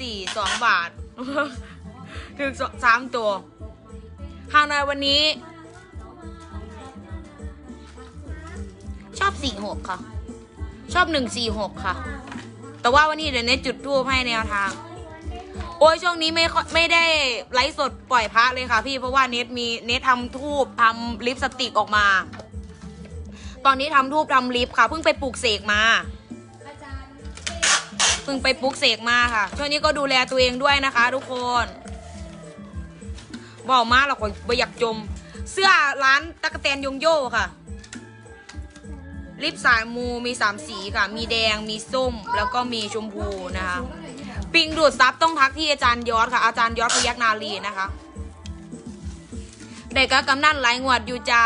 สี่สองบาท ถึงสามตัวฮานอยวันนี้ ชอบสี่หกค่ะ ชอบหนึ่งสี่หกค่ะ แต่ว่าวันนี้เดี๋ยวเน็ตจุดทูบให้แนวทาง โอ้ยช่วงนี้ไม่ไม่ได้ไลฟ์สดปล่อยพระเลยค่ะ พี่เพราะว่าเน็ตมีเน็ตทำทูบทำลิปสติกออกมา ตอนนี้ทำทูบทำลิปค่ะเพิ่งไปปลูกเสกมา เพิ่งไปปลูกเสกมาค่ะ ช่วงนี้ก็ดูแลตัวเองด้วยนะคะ ทุกคนบอกมาเราคอยไปอยากจม เสื้อร้านตะกแตนยงโย่ค่ะ ลิปสายมูมีสามสีค่ะ มีแดงมีส้ม แล้วก็มีชมพูนะคะปิงดูดซับต้องทักที่อาจารย์ยอดค่ะ อาจารย์ยอดพยักนาลีนะคะเด็กก็กำนันไหลงวดอยู่จ้า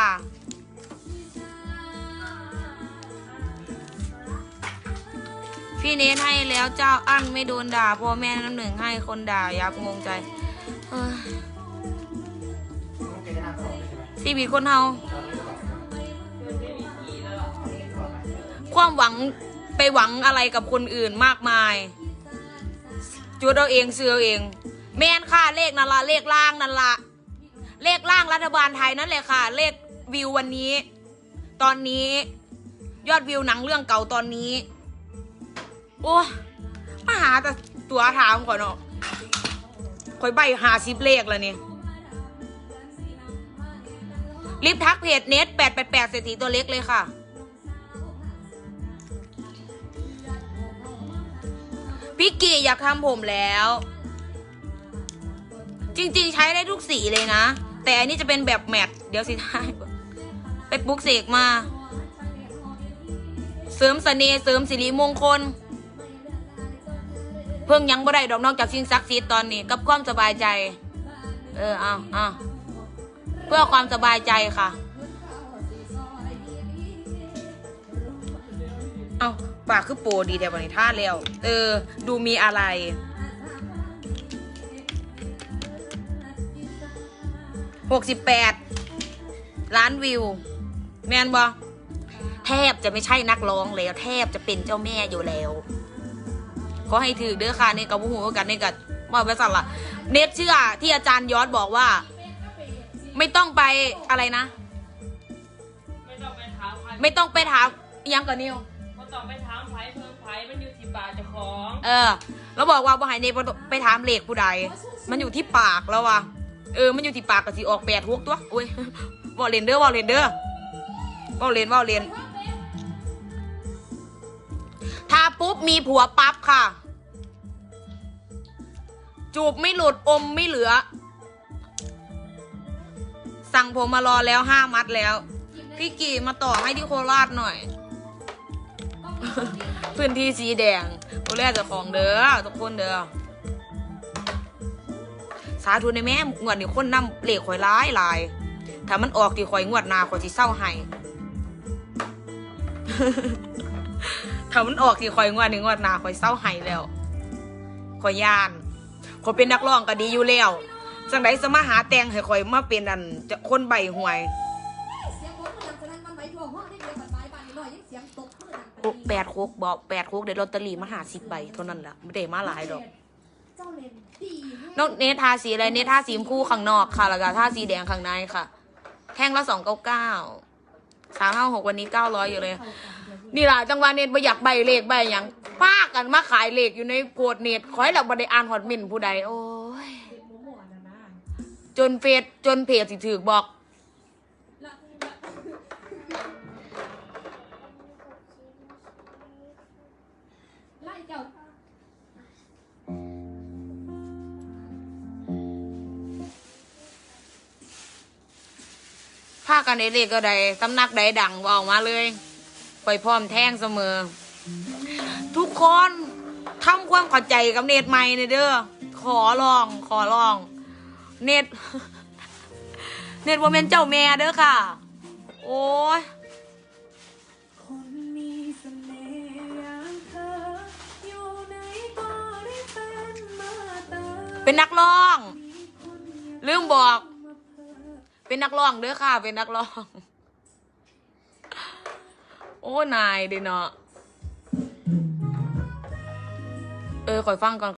พี่เนทให้แล้วเจ้าอั้นไม่โดนด่าพ่อแม่น้ำหนึ่งให้คนด่ายับงงใจเอ้ยชีวิตคนเฮาความหวังไปหวังอะไรกับคนอื่นมากมาย จุดเอาเองซื้อเอาเอง แม่นค่ะเลขนั่นละเลขล่างนั่นละเลขล่างรัฐบาลไทยนั่นแหละค่ะ เลขวิววันนี้ ตอนนี้ยอดวิวหนังเรื่องเก่าตอนนี้ โอ้มาหาแต่ตัวถามก่อนเนาะคอยใบหาซิปเลขแล้วนี่รีบทักเพจเน็ตแปดแปดแปดเศรษฐีตัวเล็กเลยค่ะ พี่กี่อยากทำผมแล้ว จริง ๆ ใช้ได้ทุกสีเลยนะ แต่อันนี้จะเป็นแบบแมทเดี๋ยวสิท้ายไปปลุกเสกมา เสริมเสน่ห์เสริมสิริมงคล เพิ่งยังบ่ได้ดอกนอกจากสิ่งศักดิ์สิทธิ์ตอนนี้ กับความสบายใจ เออเอาเอาเพื่อความสบายใจค่ะ เอาปากคือโปรดีแต่วันนี้ท่าแล้วเออ ดูมีอะไรหกสิบแปดล้านวิว แมนบอแทบจะไม่ใช่นักร้องแล้ว แทบจะเป็นเจ้าแม่อยู่แล้ว ขอให้ถือเด้อค่ะในกับหูกันในกับว่าบริษัทละเน็ตเชื่อที่อาจารย์ยอดบอกว่า ไม่ต้องไปอะไรนะ ไม่ต้องไปถามใครไม่ต้องไปถามอิหยังกับนิวไม่ต้องไปถามไผเพิ่งไผมันอยู่ที่ปากเจ้าของ เออ แล้วบอกว่าบ่ให้เนบ่ต้องไปถามเลขผู้ใด มันอยู่ที่ปากแล้วว่ะเออ มันอยู่ที่ปากก็สิออกแปดหกตัวอุ้ยบอกเลนเด้อบอกเลนเด้อบอกเลนบอกเลนถ้าปุ๊บมีผัวปั๊บ ค่ะ จูบไม่หลุดอมไม่เหลือ สั่งผมมารอแล้วห้ามัดแล้ว พี่กี่มาต่อให้ที่โคราชหน่อย พื้นที่สีแดงดูแลเจ้าของเด้อทุกคนเด้อสาธุในแม่งวดนี้คนนำเลขข่อยร้ายหลายถ้ามันออกที่ข่อยงวดหนาข่อยสิเศร้าให้ ถ้ามันออกที่ข่อยงวดนี้งวดหนาข่อยเศร้าให้แล้วข่อยย่านข่อยเป็นนักร้องก็ดีอยู่แล้วจังไดสมาหาแตงให้ข่อยมาเป็นอันจะคนใบหวยเสียงผมมันดังสนั่นมันไหวยวกันไม้บานนิดหน่อยยังเสียงตกมือดังโอ้แปดคกบอกแปดโคกเดี๋ยวลอตเตอรี่มาหาสิบใบเท่านั้นแหละไม่ได้มาหลายดอกเนดีนอกเนทาสีอะไรเนทาสีชมพูข้างนอกค่ะ แล้วก็ทาสีแดงข้างในค่ะ แท่งละสองเก้าเก้า สามห้าหกวันนี้เก้าร้อยอยู่เลย นี่ล่ะจังหวะเน็ตบ่อยากใบเลขใบอย่างพากันมาขายเลขอยู่ในโกดเน็ตคอยห้เราบ่ไดอ่านฮอดมินผู้ใดโอ้ย จนเฟซจนเพจสิถือบอกากันได้เลขก็ได้สำนักใดดังเว่ามาเลยไปพร้อมแท่งเสมอ ทุกคนทำความเข้าใจกับเน็ตใหม่เนเด้อขอลองขอลอง เน็ต เน็ตว่าเป็นเจ้าแม่เด้อค่ะ โอ้ยเป็นนักร้องคนอย่างลืมบอก เป็นนักร้องเด้อค่ะ เป็นนักร้อง โอ้นายเด้เนาะเออคอยฟังก่อน